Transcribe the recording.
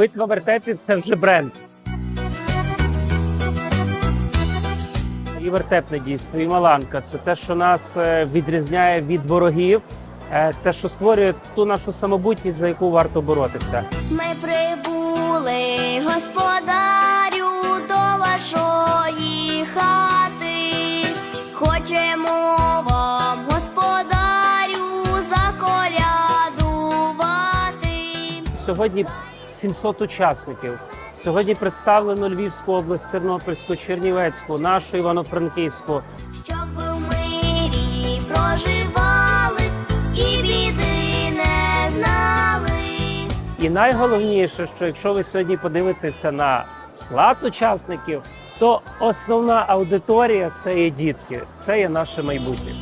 Битва вертепів це вже бренд. І вертепне дійство, і маланка це те, що нас е, відрізняє від ворогів, е, те, що створює ту нашу самобутність, за яку варто боротися. Ми прибули, господарю, до вашої хати. Хочемо вам, господарю, заколядувати. Сьогодні 700 учасників. Сьогодні представлено Львівську область, Тернопільську, Чернівецьку, нашу Івано-Франківську. Щоб ви в мирі проживали і біди не знали. І найголовніше, що якщо ви сьогодні подивитеся на склад учасників, то основна аудиторія це є дітки, це є наше майбутнє.